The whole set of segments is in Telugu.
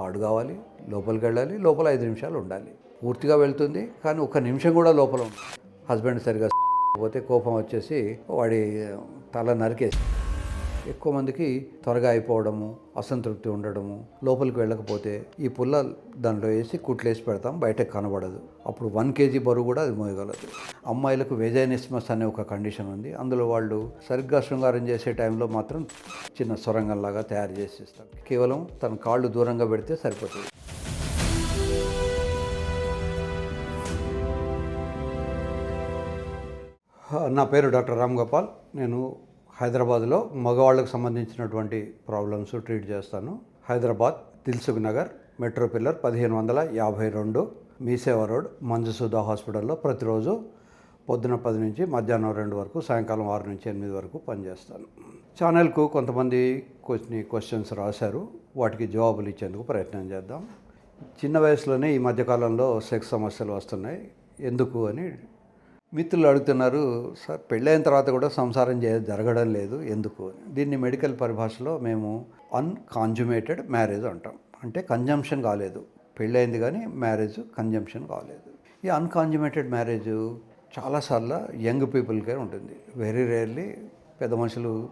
కార్డు కావాలి లోపలికి వెళ్ళాలి లోపల ఐదు నిమిషాలు ఉండాలి. పూర్తిగా వెళ్తుంది కానీ ఒక్క నిమిషం కూడా లోపల హస్బెండ్ సరిగా పోతే కోపం వచ్చేసి వాడి తల నరికేసి ఎక్కువ మందికి త్వరగా అయిపోవడము అసంతృప్తి ఉండడము లోపలికి వెళ్ళకపోతే ఈ పుల్ల దాంట్లో వేసి కుట్లేసి పెడతాం బయటకు కనబడదు. అప్పుడు వన్ కేజీ బరువు కూడా అది మోయగలదు. అమ్మాయిలకు వెజైనిస్మస్ అనే ఒక కండిషన్ ఉంది. అందులో వాళ్ళు సరిగ్గా శృంగారం చేసే టైంలో మాత్రం చిన్న సొరంగంలాగా తయారు చేసేస్తారు కేవలం తన కాళ్ళు దూరంగా పెడితే సరిపోతుంది. నా పేరు డాక్టర్ రామ్ గోపాల్. నేను హైదరాబాద్లో మగవాళ్ళకు సంబంధించినటువంటి ప్రాబ్లమ్స్ ట్రీట్ చేస్తాను. హైదరాబాద్ దిల్సుఖ్ నగర్ మెట్రో పిల్లర్ పదిహేను వందల యాభై రెండు మీసేవ రోడ్ మంజుసుధా హాస్పిటల్లో ప్రతిరోజు పొద్దున పది నుంచి మధ్యాహ్నం రెండు వరకు సాయంకాలం ఆరు నుంచి ఎనిమిది వరకు పనిచేస్తాను. ఛానల్కు కొంతమంది కొన్ని క్వశ్చన్స్ రాశారు. వాటికి జవాబులు ఇచ్చేందుకు ప్రయత్నం చేద్దాం. చిన్న వయసులోనే ఈ మధ్యకాలంలో సెక్స్ సమస్యలు వస్తున్నాయి. ఎందుకు అని మిత్రులు అడుగుతున్నారు సార్ పెళ్ళైన తర్వాత కూడా సంసారం చే జరగడం లేదు ఎందుకు? దీన్ని మెడికల్ పరిభాషలో మేము అన్కాంజుమేటెడ్ మ్యారేజ్ అంటాం. అంటే కంజంప్షన్ కాలేదు. పెళ్ళైంది కానీ మ్యారేజ్ కంజంప్షన్ కాలేదు. ఈ అన్కాంజుమేటెడ్ మ్యారేజ్ చాలాసార్లు యంగ్ పీపుల్కే ఉంటుంది. వెరీ రేర్లీ పెద్ద మనుషులు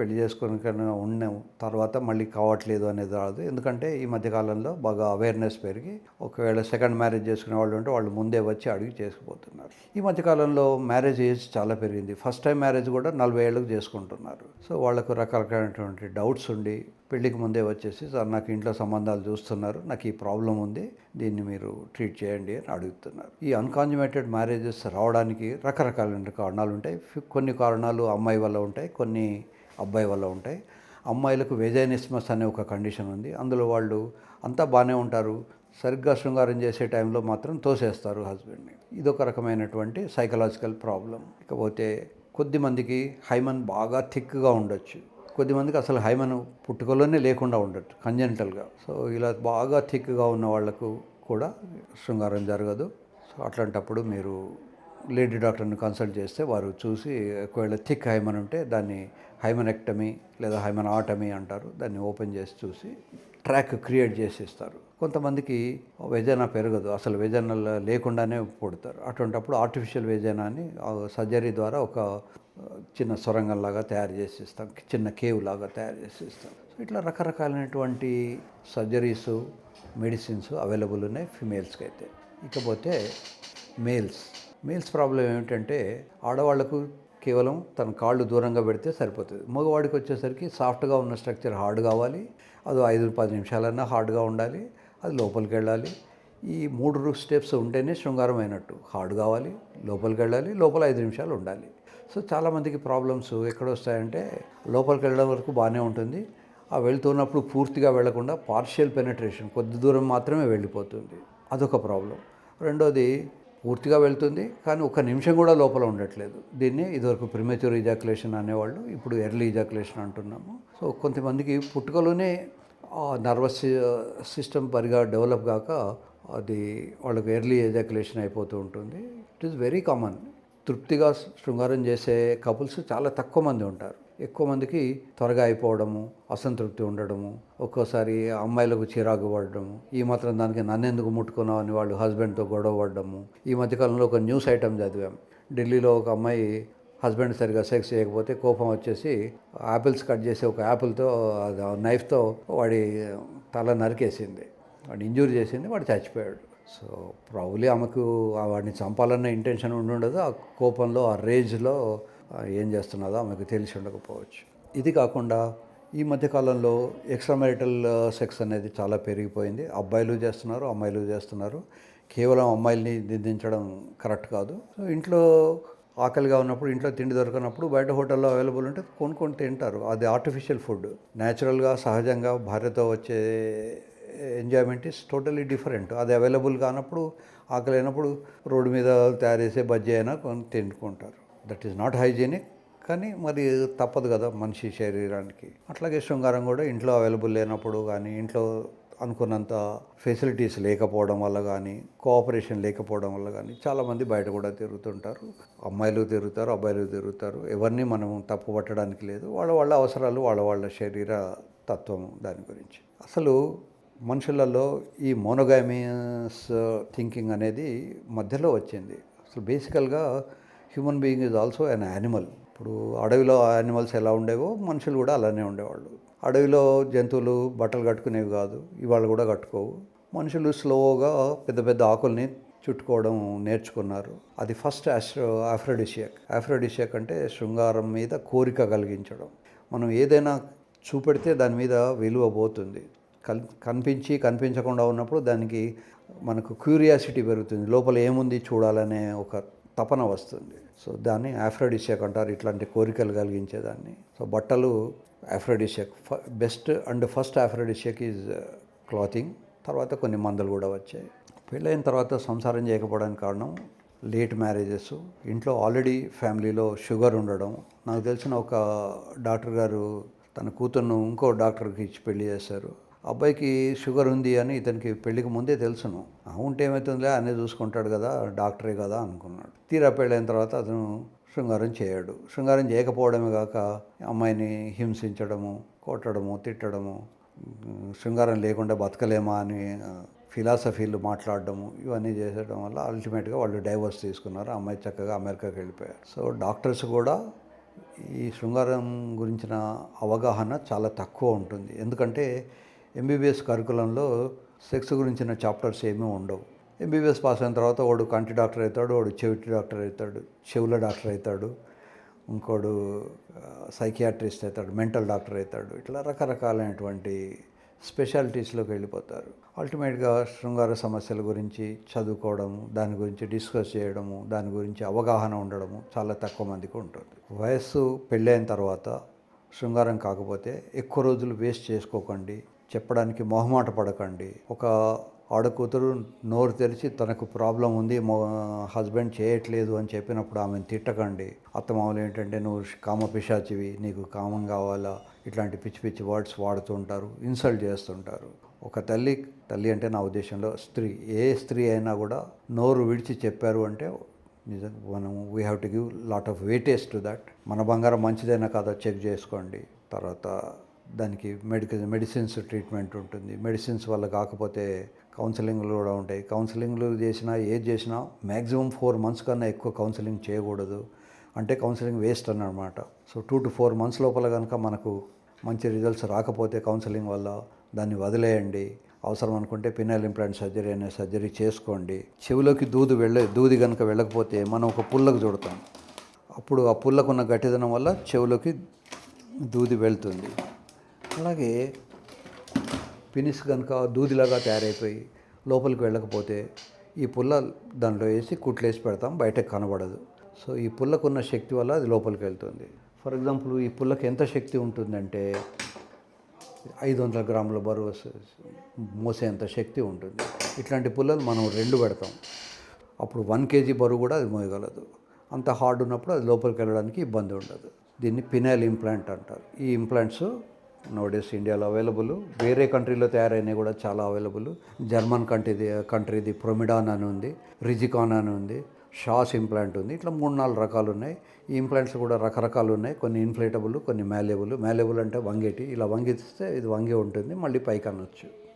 పెళ్ళి చేసుకుని కన్నా ఉన్న తర్వాత మళ్ళీ కావట్లేదు అనేది రాదు. ఎందుకంటే ఈ మధ్యకాలంలో బాగా అవేర్నెస్ పెరిగి ఒకవేళ సెకండ్ మ్యారేజ్ చేసుకునే వాళ్ళు ఉంటే వాళ్ళు ముందే వచ్చి అడిగి చేసుకుపోతున్నారు. ఈ మధ్యకాలంలో మ్యారేజ్ ఏజ్ చాలా పెరిగింది. ఫస్ట్ టైం మ్యారేజ్ కూడా నలభై ఏళ్ళకు చేసుకుంటున్నారు. సో వాళ్ళకు రకరకాలైనటువంటి డౌట్స్ ఉండి పెళ్ళికి ముందే వచ్చేసి సార్ నాకు ఇంట్లో సంబంధాలు చూస్తున్నారు నాకు ఈ ప్రాబ్లం ఉంది దీన్ని మీరు ట్రీట్ చేయండి అని అడుగుతున్నారు. ఈ అన్కాన్జుమేటెడ్ మ్యారేజెస్ రావడానికి రకరకాలైన కారణాలు ఉంటాయి. కొన్ని కారణాలు అమ్మాయి వల్ల ఉంటాయి కొన్ని అబ్బాయి వల్ల ఉంటాయి. అమ్మాయిలకు వెజైనిస్మస్ అనే ఒక కండిషన్ ఉంది. అందులో వాళ్ళు అంతా బాగానే ఉంటారు. సరిగ్గా శృంగారం చేసే టైంలో మాత్రం తోసేస్తారు హస్బెండ్ని. ఇదొక రకమైనటువంటి సైకలాజికల్ ప్రాబ్లం ఇకపోతే కొద్దిమందికి హైమన్ బాగా థిక్గా ఉండొచ్చు. కొద్దిమందికి అసలు హైమన్ పుట్టుకలోనే లేకుండా ఉండొచ్చు కంజెంటల్గా సో ఇలా బాగా థిక్గా ఉన్న వాళ్ళకు కూడా శృంగారం జరగదు. సో అట్లాంటప్పుడు మీరు లేడీ డాక్టర్ని కన్సల్ట్ చేస్తే వారు చూసి ఒకవేళ థిక్ హైమన్ ఉంటే దాన్ని హైమనెక్టమీ లేదా హైమన్ ఆటమీ అంటారు. దాన్ని ఓపెన్ చేసి చూసి ట్రాక్ క్రియేట్ చేసి ఇస్తారు కొంతమందికి వెజన పెరగదు. అసలు వెజన లేకుండానే పుడతారు. అటువంటప్పుడు ఆర్టిఫిషియల్ వెజన సర్జరీ ద్వారా ఒక చిన్న సొరంగంలాగా తయారు చేసి ఇస్తాం చిన్న కేవ్ లాగా తయారు చేసి ఇస్తాం సో ఇట్లా రకరకాలైనటువంటి సర్జరీస్ మెడిసిన్స్ అవైలబుల్ ఉన్నాయి. ఫిమేల్స్కి అయితే. ఇకపోతే మేల్స్ మేల్స్ ప్రాబ్లం ఏమిటంటే ఆడవాళ్ళకు కేవలం తన కాళ్ళు దూరంగా పెడితే సరిపోతుంది. మగవాడికి వచ్చేసరికి సాఫ్ట్గా ఉన్న స్ట్రక్చర్ హార్డ్ కావాలి. అది ఐదు పది నిమిషాలన్నా హార్డ్గా ఉండాలి. అది లోపలికి వెళ్ళాలి. ఈ మూడు స్టెప్స్ ఉంటేనే శృంగారం అయినట్టు. హార్డ్ కావాలి లోపలికి వెళ్ళాలి లోపల ఐదు నిమిషాలు ఉండాలి. సో చాలామందికి ప్రాబ్లమ్స్ ఎక్కడ వస్తాయంటే లోపలికి వెళ్ళడం వరకు బాగానే ఉంటుంది. ఆ వెళ్తున్నప్పుడు పూర్తిగా వెళ్ళకుండా పార్షియల్ పెనట్రేషన్ కొద్ది దూరం మాత్రమే వెళ్ళిపోతుంది. అదొక ప్రాబ్లం. రెండోది పూర్తిగా వెళ్తుంది కానీ ఒక నిమిషం కూడా లోపల ఉండట్లేదు. దీన్ని ఇదివరకు ప్రిమేచ్యూర్ ఇజాకులేషన్ అనేవాళ్ళు ఇప్పుడు ఎర్లీ ఇజాకులేషన్ అంటున్నాము. సో కొంతమందికి పుట్టుకలోనే నర్వస్ సిస్టమ్ పరిగా డెవలప్ కాక అది వాళ్ళకు ఎర్లీ ఎజాకులేషన్ అయిపోతూ ఉంటుంది. ఇట్ ఈస్ వెరీ కామన్ తృప్తిగా శృంగారం చేసే కపుల్స్ చాలా తక్కువ మంది ఉంటారు. ఎక్కువ మందికి త్వరగా అయిపోవడము అసంతృప్తి ఉండడము ఒక్కోసారి అమ్మాయిలకు చిరాకు పడడము ఈ మాత్రం దానికి నన్నెందుకు ముట్టుకున్నావు అని వాళ్ళు హస్బెండ్తో గొడవ పడడము. ఈ మధ్యకాలంలో ఒక న్యూస్ ఐటమ్ చదివాం. ఢిల్లీలో ఒక అమ్మాయి హస్బెండ్ సరిగా సెక్స్ చేయకపోతే కోపం వచ్చేసి యాపిల్స్ కట్ చేసి ఒక యాపిల్తో నైఫ్తో వాడి తల నరికేసింది. వాడిని ఇంజూరీ చేసింది వాడు చచ్చిపోయాడు. సో ప్రాబ్లీ ఆమెకు ఆ వాడిని చంపాలన్న ఇంటెన్షన్ ఉండి ఉండదు ఆ కోపంలో ఆ రేజ్లో ఏం చేస్తున్నదో ఆమెకు తెలిసి ఉండకపోవచ్చు. ఇది కాకుండా ఈ మధ్యకాలంలో ఎక్స్ట్రా మ్యారిటల్ సెక్స్ అనేది చాలా పెరిగిపోయింది. అబ్బాయిలు చేస్తున్నారు అమ్మాయిలు చేస్తున్నారు. కేవలం అమ్మాయిల్ని దిద్దించడం కరెక్ట్ కాదు. సో ఇంట్లో ఆకలిగా ఉన్నప్పుడు ఇంట్లో తిండి దొరకనప్పుడు బయట హోటల్లో అవైలబుల్ ఉంటే కొనుక్కొని తింటారు. అది ఆర్టిఫిషియల్ ఫుడ్ న్యాచురల్గా సహజంగా భార్యతో వచ్చే ఎంజాయ్మెంట్ ఇస్ టోటలీ డిఫరెంట్ అది అవైలబుల్ కానప్పుడు ఆకలి అయినప్పుడు రోడ్డు మీద తయారు చేసే బజ్జీ అయినా కొని తింటుకుంటారు. దట్ ఈస్ నాట్ హైజీనిక్ కానీ మరి తప్పదు కదా మనిషి శరీరానికి. అట్లాగే శృంగారం కూడా ఇంట్లో అవైలబుల్ లేనప్పుడు కానీ ఇంట్లో అనుకున్నంత ఫెసిలిటీస్ లేకపోవడం వల్ల కానీ కోఆపరేషన్ లేకపోవడం వల్ల కానీ చాలామంది బయట కూడా తిరుగుతుంటారు. అమ్మాయిలు తిరుగుతారు అబ్బాయిలు తిరుగుతారు. ఎవరిని మనం తప్పు పట్టడానికి లేదు. వాళ్ళ వాళ్ళ అవసరాలు వాళ్ళ వాళ్ళ శరీర తత్వం దాని గురించి. అసలు మనుషులలో ఈ మోనోగామియస్ థింకింగ్ అనేది మధ్యలో వచ్చింది. అసలు బేసికల్గా human being is also an animal. ఇప్పుడు అడవిలో యానిమల్స్ ఎలా ఉండేవో మనుషులు కూడా అలానే ఉండేవాళ్ళు. అడవిలో జంతువులు బట్టలు కట్టుకునేవి కాదు ఇవాళ కూడా కట్టుకోవు. మనుషులు స్లోగా పెద్ద పెద్ద ఆకుల్ని చుట్టుకోవడం నేర్చుకున్నారు. అది ఫస్ట్ ఆస్ట్రో ఆఫ్రోడిషియక్. ఆఫ్రోడిషియక్ అంటే శృంగారం మీద కోరిక కలిగించడం. మనం ఏదైనా చూపెడితే దాని మీద విలువ పోతుంది. కల్ కనిపించి కనిపించకుండా ఉన్నప్పుడు దానికి మనకు క్యూరియాసిటీ పెరుగుతుంది. లోపల ఏముంది చూడాలనే ఒక తపన వస్తుంది. సో దాన్ని ఆఫ్రోడిషియక్ అంటారు. ఇట్లాంటి కోరికలు కలిగించేదాన్ని. సో బట్టలు aphrodisiac. Best and first aphrodisiac is uh, clothing. తర్వాత కొన్ని మందులు కూడా వచ్చాయి. పెళ్ళైన తర్వాత సంసారం చేయకపోవడానికి కారణం లేట్ మ్యారేజెస్. ఇంట్లో ఆల్రెడీ ఫ్యామిలీలో షుగర్ ఉండడం. నాకు తెలిసిన ఒక డాక్టర్ గారు తన కూతురును ఇంకో డాక్టర్కి ఇచ్చి పెళ్ళి చేశారు. అబ్బాయికి షుగర్ ఉంది అని ఇతనికి పెళ్ళికి ముందే తెలుసును. ఉంటే ఏమవుతుందిలే అన్నీ చూసుకుంటాడు కదా డాక్టరే కదా అనుకున్నాడు. తీరా పెళ్ళైన తర్వాత అతను శృంగారం చేయడు. శృంగారం చేయకపోవడమే కాక అమ్మాయిని హింసించడము కొట్టడము తిట్టడము శృంగారం లేకుండా బతకలేమా అని ఫిలాసఫీలు మాట్లాడడము ఇవన్నీ చేసడం వల్ల అల్టిమేట్గా వాళ్ళు డైవర్స్ తీసుకున్నారు. అమ్మాయి చక్కగా అమెరికాకి వెళ్ళిపోయారు. సో డాక్టర్స్ కూడా ఈ శృంగారం గురించిన అవగాహన చాలా తక్కువ ఉంటుంది. ఎందుకంటే ఎంబీబీఎస్ కరికులంలో సెక్స్ గురించిన చాప్టర్స్ ఏమీ ఉండవు. ఎంబీబీఎస్ పాస్ అయిన తర్వాత వాడు కంటి డాక్టర్ అవుతాడు వాడు చెవిటి డాక్టర్ అవుతాడు చెవుల డాక్టర్ అవుతాడు ఇంకోడు సైకియాట్రిస్ట్ అవుతాడు మెంటల్ డాక్టర్ అవుతాడు. ఇట్లా రకరకాలైనటువంటి స్పెషాలిటీస్లోకి వెళ్ళిపోతారు. అల్టిమేట్గా శృంగార సమస్యల గురించి చదువుకోవడము దాని గురించి డిస్కస్ చేయడము దాని గురించి అవగాహన ఉండడము చాలా తక్కువ మందికి ఉంటుంది. వయస్సు పెళ్ళైన తర్వాత శృంగారం కాకపోతే ఎక్కువ రోజులు వేస్ట్ చేసుకోకండి. చెప్పడానికి మొహమాట పడకండి. ఒక ఆడకూతురు నోరు తెరిచి తనకు ప్రాబ్లం ఉంది హస్బెండ్ చేయట్లేదు అని చెప్పినప్పుడు ఆమెను తిట్టకండి. అత్తమామలు ఏంటంటే నువ్వు కామ పిశాచివి నీకు కామం కావాలా? ఇట్లాంటి పిచ్చి పిచ్చి వర్డ్స్ వాడుతుంటారు ఇన్సల్ట్ చేస్తుంటారు. ఒక తల్లి తల్లి అంటే నా ఉద్దేశంలో స్త్రీ. ఏ స్త్రీ అయినా కూడా నోరు విడిచి చెప్పారు అంటే నిజం మనం we have to give lot of weightage to that మన బంగారం మంచిదైనా కాదా? చెక్ చేసుకోండి. తర్వాత దానికి మెడికల్ మెడిసిన్స్ ట్రీట్మెంట్ ఉంటుంది. మెడిసిన్స్ వల్ల కాకపోతే కౌన్సిలింగ్లు కూడా ఉంటాయి. కౌన్సిలింగ్లు చేసినా ఏది చేసినా మ్యాక్సిమం ఫోర్ మంత్స్ కన్నా ఎక్కువ కౌన్సిలింగ్ చేయకూడదు. అంటే కౌన్సిలింగ్ వేస్ట్ అన్నమాట. So two to four months లోపల కనుక మనకు మంచి రిజల్ట్స్ రాకపోతే కౌన్సిలింగ్ వల్ల దాన్ని వదిలేయండి. అవసరం అనుకుంటే పినల్ ఇంప్లాంట్ సర్జరీ అనే సర్జరీ చేసుకోండి. చెవిలోకి దూది వెళ్ళే దూది కనుక వెళ్ళకపోతే మనం ఒక పుల్లకు చూడతాం. అప్పుడు ఆ పుల్లకున్న గట్టిదనం వల్ల చెవిలోకి దూది వెళ్తుంది. అలాగే పినిస్ కనుక దూదిలాగా తయారైపోయి లోపలికి వెళ్ళకపోతే ఈ పుల్ల దాంట్లో వేసి కుట్లేసి పెడతాం బయటకు కనబడదు. సో ఈ పుల్లకున్న శక్తి వల్ల అది లోపలికి వెళ్తుంది. ఫర్ ఎగ్జాంపుల్ ఈ పుల్లకి ఎంత శక్తి ఉంటుందంటే ఐదు వందల గ్రాముల బరువు మోసేంత శక్తి ఉంటుంది. ఇట్లాంటి పుల్లలు మనం రెండు పెడతాం. అప్పుడు వన్ కేజీ బరువు కూడా అది మోయగలదు. అంత హార్డ్ ఉన్నప్పుడు అది లోపలికి వెళ్ళడానికి ఇబ్బంది ఉండదు. దీన్ని పినాయిల్ ఇంప్లాంట్ అంటారు. ఈ ఇంప్లాంట్స్ నోడేస్ ఇండియాలో అవైలబుల్ వేరే కంట్రీలో తయారైనవి కూడా చాలా అవైలబుల్ జర్మన్ కంట్రీది కంట్రీది ప్రొమిడాన్ అని ఉంది రిజికాన్ అని ఉంది షాస్ ఇంప్లాంట్ ఉంది. ఇట్లా మూడు నాలుగు రకాలు ఉన్నాయి. ఈ ఇంప్లాంట్స్ కూడా రకరకాలు ఉన్నాయి. కొన్ని ఇన్ఫ్లేటబుల్ కొన్ని మ్యాలేబుల్ మ్యాలేబుల్ అంటే వంగేటి. ఇలా వంగిస్తే ఇది వంగే ఉంటుంది. మళ్ళీ పైకి అనొచ్చు.